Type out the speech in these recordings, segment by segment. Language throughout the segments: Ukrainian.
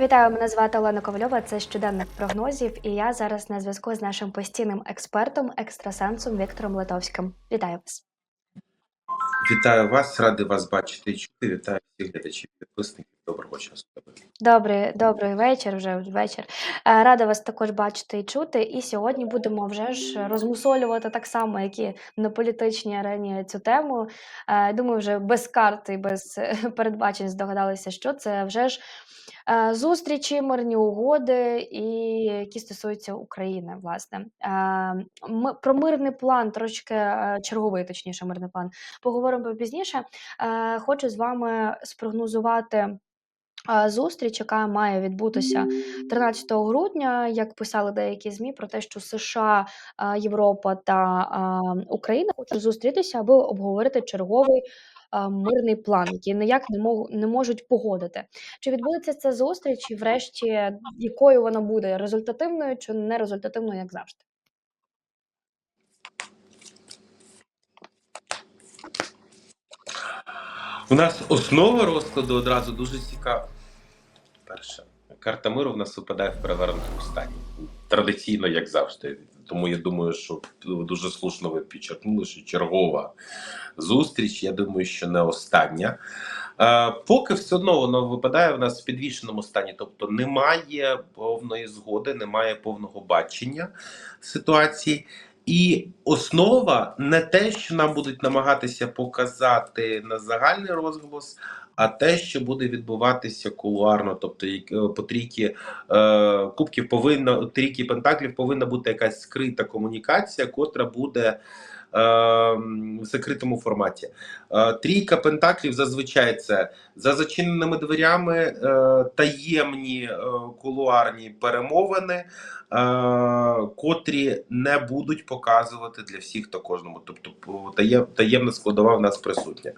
Вітаю, мене звати Олена Ковальова. Це щоденник прогнозів, і я зараз на зв'язку з нашим постійним експертом, екстрасенсом Віктором Литовським. Вітаю вас. Вітаю вас, радий вас бачити чути. Вітаю всіх глядачів, підписників. Доброго часу. Добрий, добрий вечір, вже вечір. Е, Рада вас також бачити і чути. І сьогодні будемо вже ж розмусолювати так само, як і на політичній арені цю тему. Е, Думаю, вже без карти, і без е, передбачень здогадалися, що це вже ж зустрічі, мирні угоди, і які стосуються України, власне. Про мирний план, трошки черговий, точніше, мирний план, поговоримо пізніше. Хочу з вами спрогнозувати зустріч, яка має відбутися 13 грудня, як писали деякі ЗМІ, про те, що США, Європа та Україна хочуть зустрітися, аби обговорити черговий мирний план, який ніяк не, мог, не можуть погодити. Чи відбудеться ця зустріч, і врешті якою вона буде результативною чи не результативною, як завжди? У нас основа розкладу одразу дуже цікава. Перше, карта миру в нас випадає в перевернутому стані. Традиційно, як завжди. Тому я думаю, що дуже слушно ви підчеркнули, що чергова зустріч, я думаю, що не остання. Е, поки все одно воно випадає в нас в підвішеному стані, тобто немає повної згоди, немає повного бачення ситуації. І основа не те, що нам будуть намагатися показати на загальний розголос, а те, що буде відбуватися кулуарно, тобто е, по трійки е, кубків повинна трійки пентаклів повинна бути якась скрита комунікація, котра буде. Е, В закритому форматі Е, трійка пентаклів зазвичай це за зачиненими дверями е, таємні кулуарні перемовини, котрі не будуть показувати для всіх та кожному. Тобто таємна складова в нас присутня.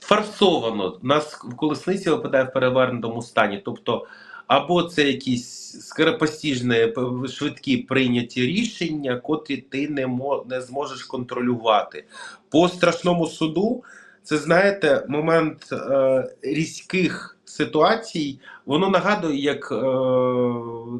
Фарсовано нас в колесниці випадає в перевернутому стані. Тобто, або це якісь скоропостіжні, швидкі прийняті рішення, котрі ти не, мо, не зможеш контролювати. По страшному суду, це знаєте, момент е, різких ситуацій, воно нагадує як е,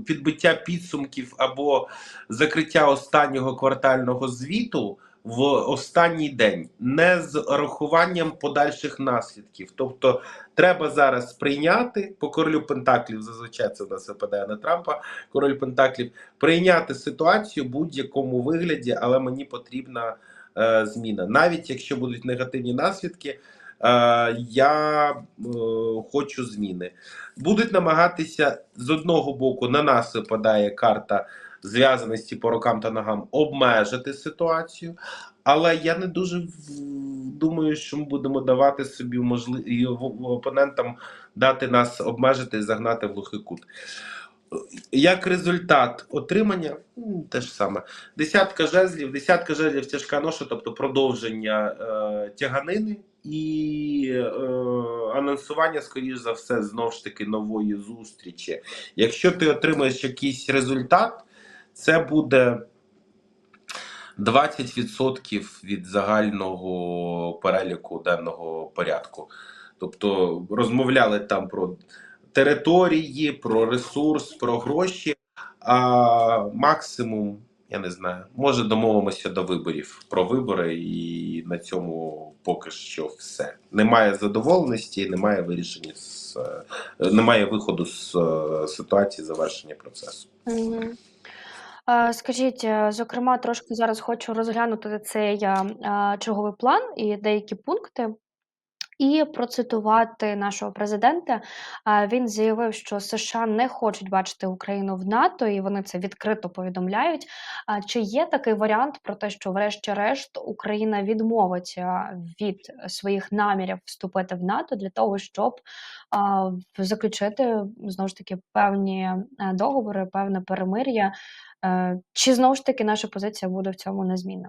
підбиття підсумків або закриття останнього квартального звіту в останній день, не з рахуванням подальших наслідків. Тобто, треба зараз прийняти по королю Пентаклів, зазвичай це в нас випадає на Трампа, король Пентаклів, прийняти ситуацію в будь-якому вигляді, але мені потрібна е, зміна. Навіть якщо будуть негативні наслідки, е, я е, хочу зміни. Будуть намагатися з одного боку на нас випадає карта зв'язаності по рукам та ногам обмежити ситуацію. Але я не дуже думаю, що ми будемо давати собі можливість опонентам дати нас обмежити і загнати в глухий кут. Як результат отримання, те ж саме. Десятка жезлів, десятка жезлів тяжка ноша, тобто продовження е, тяганини і е, анонсування, скоріш за все, знов ж таки нової зустрічі. Якщо ти отримаєш якийсь результат, це буде 20% від загального переліку денного порядку. Тобто розмовляли там про території, про ресурс, про гроші, а максимум, я не знаю, може домовимося до виборів про вибори, і на цьому поки що все. Немає задоволеності, немає вирішення з немає виходу з е, ситуації завершення процесу. Е, Скажіть, е, зокрема, трошки зараз хочу розглянути цей е, черговий план і деякі пункти. І процитувати нашого президента. Він заявив, що США не хочуть бачити Україну в НАТО, і вони це відкрито повідомляють. Чи є такий варіант про те, що, врешті-решт, Україна відмовиться від своїх намірів вступити в НАТО для того, щоб заключити знову ж таки певні договори, певне перемир'я? Е, Чи знову ж таки наша позиція буде в цьому незмінна?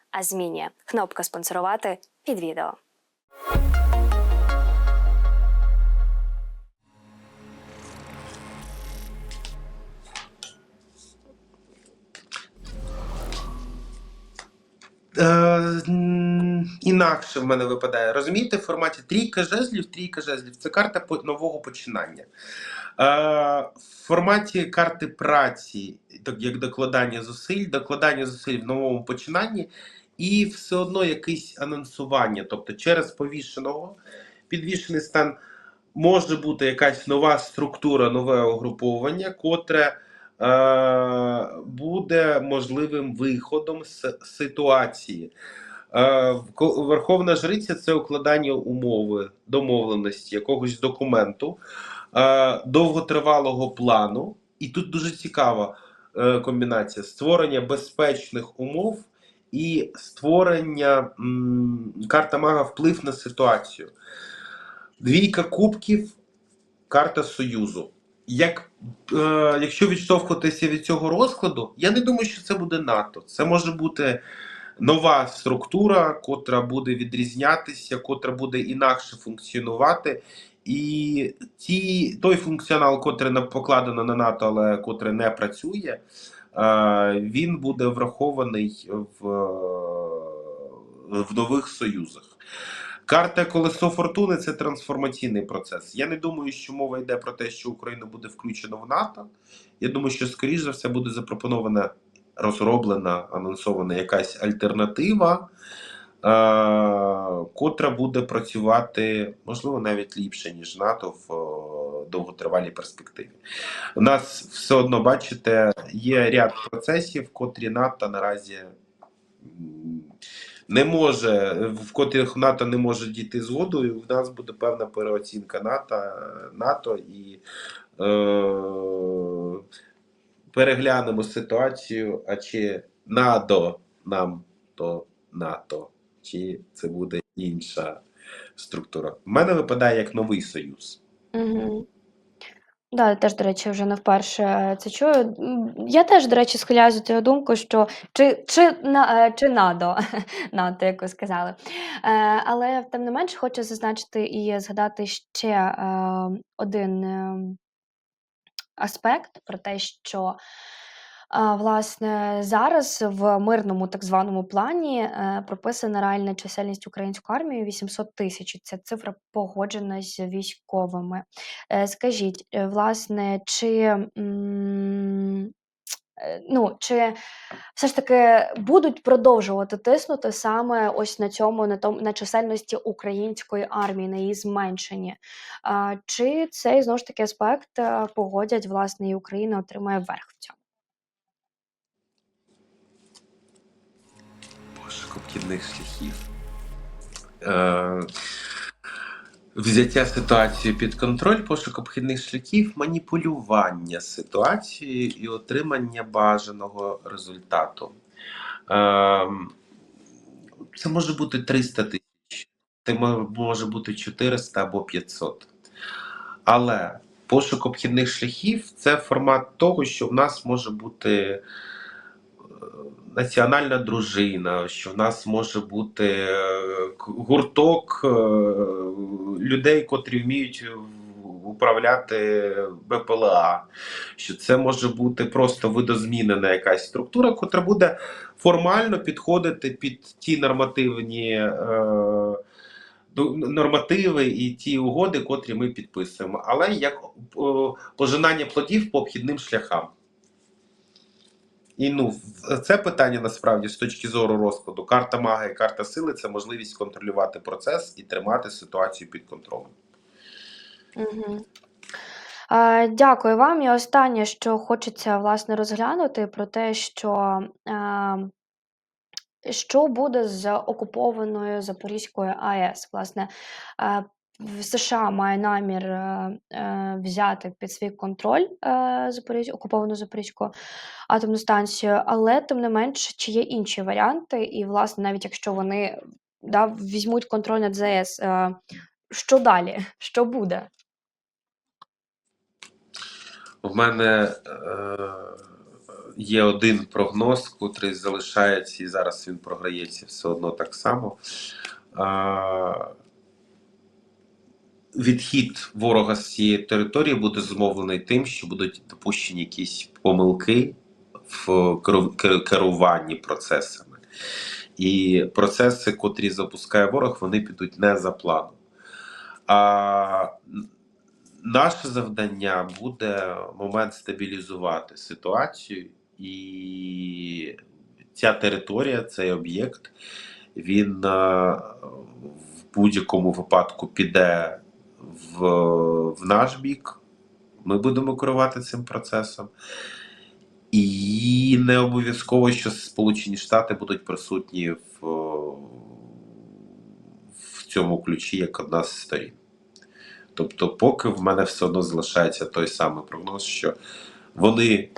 а змінює. Кнопка спонсорувати під відео. Е, інакше в мене випадає. Розумієте, в форматі трійка жезлів, трійка жезлів це карта нового починання. Е, в форматі карти праці, так як докладання зусиль, докладання зусиль в новому починанні, і все одно якесь анонсування. Тобто через повішеного, підвішений стан може бути якась нова структура, нове угруповання, котре е, буде можливим виходом з ситуації. Е, Верховна Жриця це укладання умови, домовленості, якогось документу, е, довготривалого плану. І тут дуже цікава е, комбінація: створення безпечних умов і створення карта мага вплив на ситуацію. Двійка кубків, карта Союзу. Як, е, якщо відштовхуватися від цього розкладу, я не думаю, що це буде НАТО. Це може бути нова структура, котра буде відрізнятися, котра буде інакше функціонувати. І ті, той функціонал, котрий покладено на НАТО, але котрий не працює, він буде врахований в, в нових союзах. Карта колесо фортуни це трансформаційний процес. Я не думаю, що мова йде про те, що Україна буде включена в НАТО. Я думаю, що скоріш за все буде запропонована, розроблена, анонсована якась альтернатива, е- котра буде працювати, можливо, навіть ліпше, ніж НАТО в е, довготривалій перспективі. У нас все одно, бачите, є ряд процесів, котрі НАТО наразі. не може, в котрих НАТО не може дійти згоду, і в нас буде певна переоцінка НАТО, НАТО і е, переглянемо ситуацію, а чи надо нам то НАТО, чи це буде інша структура. В мене випадає як новий союз. Угу. Да, я теж, до речі, вже не вперше це чую. Я теж, до речі, схиляюся до цього думку, що чи, чи, на, е, чи надо, надо, як ви сказали. Е, але тим не менше хочу зазначити і згадати ще е, один е, аспект про те, що власне зараз в мирному так званому плані е, прописана реальна чисельність української армії 800 тисяч. Ця цифра погоджена з військовими. Е, Скажіть, е, власне, чи ну, чи все ж таки будуть продовжувати тиснути саме ось на цьому, на тому на чисельності української армії, на її зменшенні? Чи цей знову ж таки аспект погодять, власне, і Україна отримає верх в цьому? Обхідних шляхів. Е, взяття ситуації під контроль, пошук обхідних шляхів, маніпулювання ситуацією і отримання бажаного результату. Е, це може бути 300 тисяч, це може бути 400 або 500. Але пошук обхідних шляхів це формат того, що в нас може бути національна дружина, що в нас може бути е, гурток е, людей, котрі вміють управляти БПЛА, що це може бути просто видозмінена якась структура, котра буде формально підходити під ті нормативні. Е, нормативи і ті угоди, котрі ми підписуємо, але як о, пожинання плодів по обхідним шляхам. І ну, це питання насправді з точки зору розкладу. Карта мага і карта сили це можливість контролювати процес і тримати ситуацію під контролем. Угу. Е, Дякую вам. І останнє, що хочеться власне розглянути, про те, що е, що буде з окупованою Запорізькою АЕС? Власне, е, США має намір е, е, взяти під свій контроль е, Запорізь, окуповану Запорізьку атомну станцію, але тим не менш, чи є інші варіанти, і, власне, навіть якщо вони да, візьмуть контроль над ЗАЕС, е, що далі? Що буде? В мене е, є один прогноз, котрий залишається, і зараз він програється все одно так само. Е, відхід ворога з цієї території буде зумовлений тим, що будуть допущені якісь помилки в керуванні процесами. І процеси, котрі запускає ворог, вони підуть не за планом. А наше завдання буде момент стабілізувати ситуацію, і ця територія, цей об'єкт, він е, в будь-якому випадку піде в, в наш бік. Ми будемо керувати цим процесом. І не обов'язково, що Сполучені Штати будуть присутні в, в цьому ключі як одна з сторін. Тобто, поки в мене все одно залишається той самий прогноз, що вони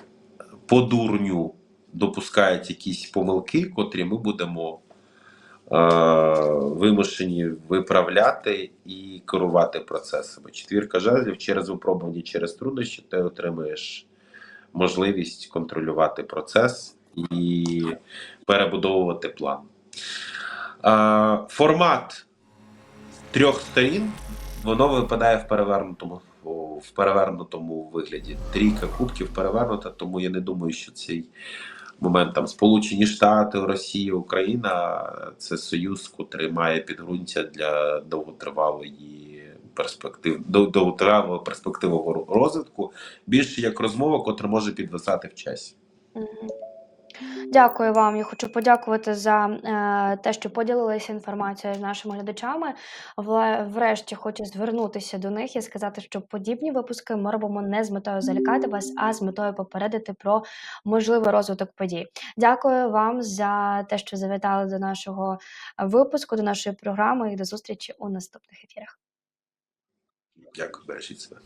по дурню допускають якісь помилки, котрі ми будемо вимушені виправляти і керувати процесами. Четвірка жезлів через випробування, через труднощі ти отримуєш можливість контролювати процес і перебудовувати план. Е, формат трьох сторін воно випадає в перевернутому в перевернутому вигляді. Трійка кубків перевернута, тому я не думаю, що цей момент там Сполучені Штати, Росія, Україна це союз, котрий має підґрунтя для довготривалої перспектив, дов- довготривалого перспективного розвитку, більше як розмова, котра може підвисати в часі. Дякую вам. Я хочу подякувати за е, те, що поділилися інформацією з нашими глядачами. Врешті хочу звернутися до них і сказати, що подібні випуски ми робимо не з метою залякати вас, а з метою попередити про можливий розвиток подій. Дякую вам за те, що завітали до нашого випуску, до нашої програми і до зустрічі у наступних ефірах. Дякую, бережіть себе.